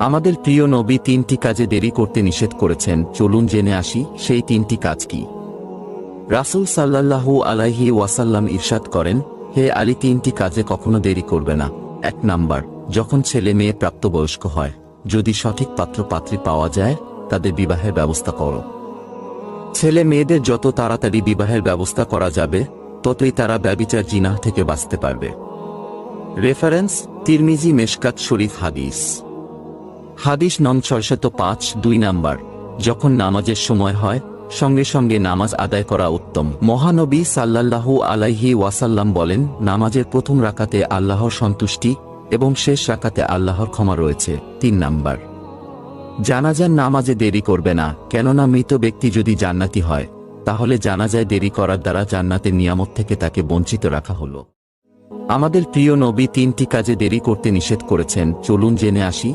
আমাদের প্রিয় নবী তিনটি কাজে দেরি করতে নিষেধ করেছেন, চলুন জেনে আসি সেই তিনটি কাজ কি। রাসূল সাল্লাল্লাহু আলাইহি ওয়াসাল্লাম ইরশাদ করেন, হে আলী, তিনটি কাজে কখনো দেরি করবে না। এক নাম্বার, যখন ছেলে মেয়ে প্রাপ্তবয়স্ক হয়, যদি সঠিক পাত্র পাত্রী পাওয়া যায়, তাদের বিবাহের ব্যবস্থা করো। ছেলে মেয়েদের যত তাড়াতাড়ি বিবাহের ব্যবস্থা করা যাবে, ততই তারা ব্যবিচার জিনাহ থেকে বাঁচতে পারবে। রেফারেন্স, তিরমিজি মেশকাত শরীফ হাদিস। হাদিস নং ছয়শত পাঁচ, দুই নাম্বার। যখন নামাজের সময় হয়, সঙ্গে সঙ্গে নামাজ আদায় করা উত্তম। মহানবী সাল্লাল্লাহু আলাইহি ওয়াসাল্লাম বলেন, নামাজের প্রথম রাকাতে আল্লাহর সন্তুষ্টি এবং শেষ রাকাতে আল্লাহর ক্ষমা রয়েছে। তিন নাম্বার। জানাজার নামাজে দেরি করবে না, কেননা মৃত ব্যক্তি যদি জান্নাতি হয়, তাহলে জানাজায় দেরি করার দ্বারা জান্নাতের নিয়ামত থেকে তাকে বঞ্চিত রাখা হলো। আমাদের প্রিয় নবী তিনটি কাজে দেরি করতে নিষেধ করেছেন। চলুন জেনে আসি।